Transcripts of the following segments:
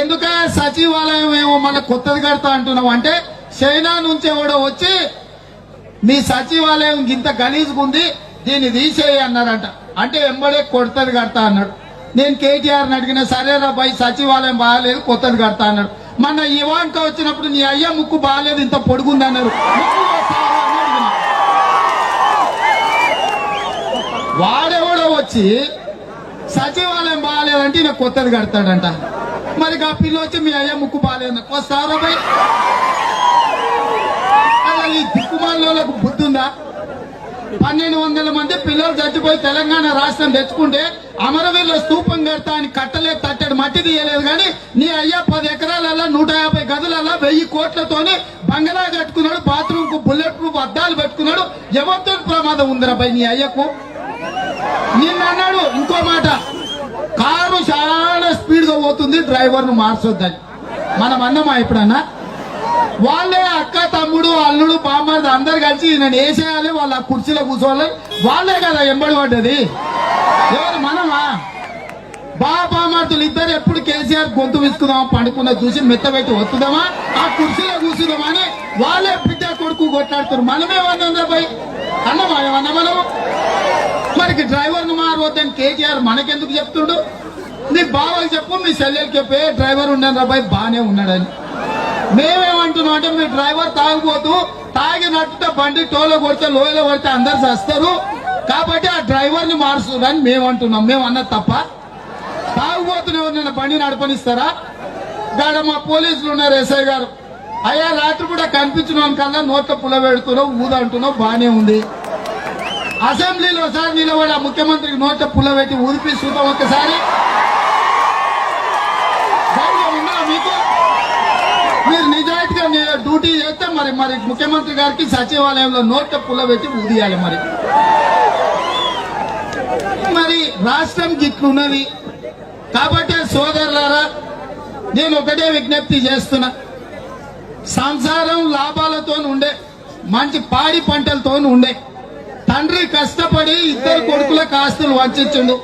ఎందుకే సచివాలయం ఏమో మళ్ళీ కొత్తది కడతా అంటున్నావు? అంటే చైనా నుంచి ఎవడో వచ్చి మీ సచివాలయం ఇంత గలీజుగుంది దీన్ని తీసేయి అన్నారంట. అంటే ఎంబడే కొత్తది కడతా అన్నాడు. నేను కేటీఆర్ని అడిగిన సరేరా బాయ్ సచివాలయం బాగాలేదు కొత్తది కడతా అన్నాడు. మొన్న ఇవాంక వచ్చినప్పుడు నీ అయ్య ముక్కు బాగాలేదు ఇంత పొడుగుంది అన్నారు. వాడెవడో వచ్చి సచివాలయం బాగాలేదంటే ఈయన కొత్తది కడతాడంట. మరి ఆ పిల్ల వచ్చి మీ అయ్య ముక్కు బాగాలేదు వస్తారా బాయ్ ఈ దిక్కుమాలకు బుద్ధిందా? పన్నెండు వందల మంది పిల్లలు చచ్చిపోయి తెలంగాణ రాష్ట్రం తెచ్చుకుంటే అమరవీరుల స్తూపం కడతా అని కట్టలేదు తట్టడు మట్టి తీయలేదు కానీ నీ అయ్యా పది ఎకరాలల్లా నూట యాభై గదులల్లా వెయ్యి కోట్లతోని బంగళా కట్టుకున్నాడు బాత్రూమ్కు బుల్లెట్ ప్రూఫ్ అద్దాలు పెట్టుకున్నాడు. ఎవరితో ప్రమాదం ఉందిరా బై నీ అయ్యకు? నిన్న అన్నాడు ఇంకో మాట స్పీడ్తో పోతుంది డ్రైవర్ను మార్చొద్దని. మనం అన్నమా ఎప్పుడన్నా వాళ్ళే అక్క తమ్ముడు అల్లుడు బామ్మది అందరు కలిసి నేను వేసేయాలి వాళ్ళ కుర్చీలో కూర్చోవాలి. వాళ్ళే కదా ఎంబడి పడ్డది. ఎవరు మనమా? బా బామార్తులు ఇద్దరు ఎప్పుడు కేసీఆర్ గొంతు విసుకుందాం పండుకున్న చూసి మెత్తబెట్టి వస్తుందామా ఆ కుర్చీలో కూర్చుందామా అని వాళ్ళే బిడ్డ కొడుకు కొట్లాడుతారు మనమే వద్దా పోయి అన్నమా ఏమన్నా మనం మరికి డ్రైవర్ను మారవద్దని కేటీఆర్ మనకెందుకు చెప్తుండు? నీ బావకి చెప్పు మీ చెల్లెలకి చెప్పే డ్రైవర్ ఉన్నాను రాబాయ్ బానే ఉన్నాడని. మేమేమంటున్నాం అంటే మీ డ్రైవర్ తాగిపోతూ తాగినట్టుతో బండి టోలో కొడితే లోయలో కొడితే అందరు చేస్తారు. కాబట్టి ఆ డ్రైవర్ని మేము మేమంటున్నాం. మేము అన్నది తప్ప. తాగుబోతున్న ఎవరినైనా బండి నడపనిస్తారా? గాడ మా పోలీసులు ఉన్నారు ఎస్ఐ గారు. అయ్యా రాత్రి కూడా కనిపించిన కల్లా నోట్ల పుల పెడుతున్నావు ఊదంటున్నావు బానే ఉంది. అసెంబ్లీలో సార్ నిలబడి ఆ ముఖ్యమంత్రికి నోట్ల పుల్ల పెట్టి ఊరిపి చూద్దాం ఒకసారి మీరు నిజాయితీగా డ్యూటీ చేస్తే మరి మరి ముఖ్యమంత్రి గారికి సచివాలయంలో నోట్ల పుల్ల పెట్టి ఊదియాలి మరి. మరి రాష్ట్రం గిట్లున్నది. కాబట్టి సోదరులారా నేను ఒకటే విజ్ఞప్తి చేస్తున్నా. సంసారం లాభాలతో ఉండే మంచి పాడి పంటలతో ఉండే. తండ్రి కష్టపడి ఇద్దరు కొడుకుల కాస్తులు వంచుండు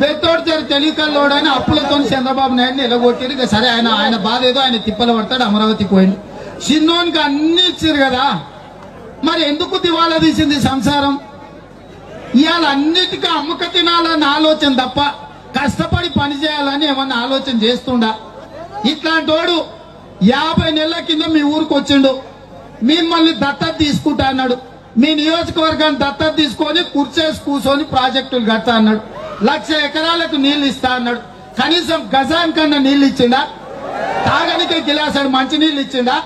పెద్దోడు జర తెలియకల్లోడని అప్పులతో చంద్రబాబు నాయుడిని ఎలగొట్టిరు. ఇక సరే ఆయన ఆయన బాధ ఏదో ఆయన తిప్పలు పడతాడు అమరావతికి పోయింది. చిన్నోనికి అన్ని ఇచ్చారు కదా. మరి ఎందుకు దివాలా తీసింది సంసారం? ఇవాళ అన్నిటికీ అమ్మక తినాలని ఆలోచన తప్ప కష్టపడి పని చేయాలని ఏమన్నా ఆలోచన చేస్తుండా? ఇట్లాంటోడు యాభై నెలల కింద మీ ఊరికి వచ్చిండు. మిమ్మల్ని దత్తత తీసుకుంటా అన్నాడు. మీ నియోజకవర్గాన్ని దత్తత తీసుకొని కుర్చేసి కూర్చొని ప్రాజెక్టులు కడతా అన్నాడు. లక్ష ఎకరాలకు నీళ్ళు ఇస్తా అన్నాడు. కనీసం గజాన్ కన్నా నీళ్ళు ఇచ్చిండా? తాగనికే గిలాసాడు మంచి నీళ్ళు ఇచ్చిండా?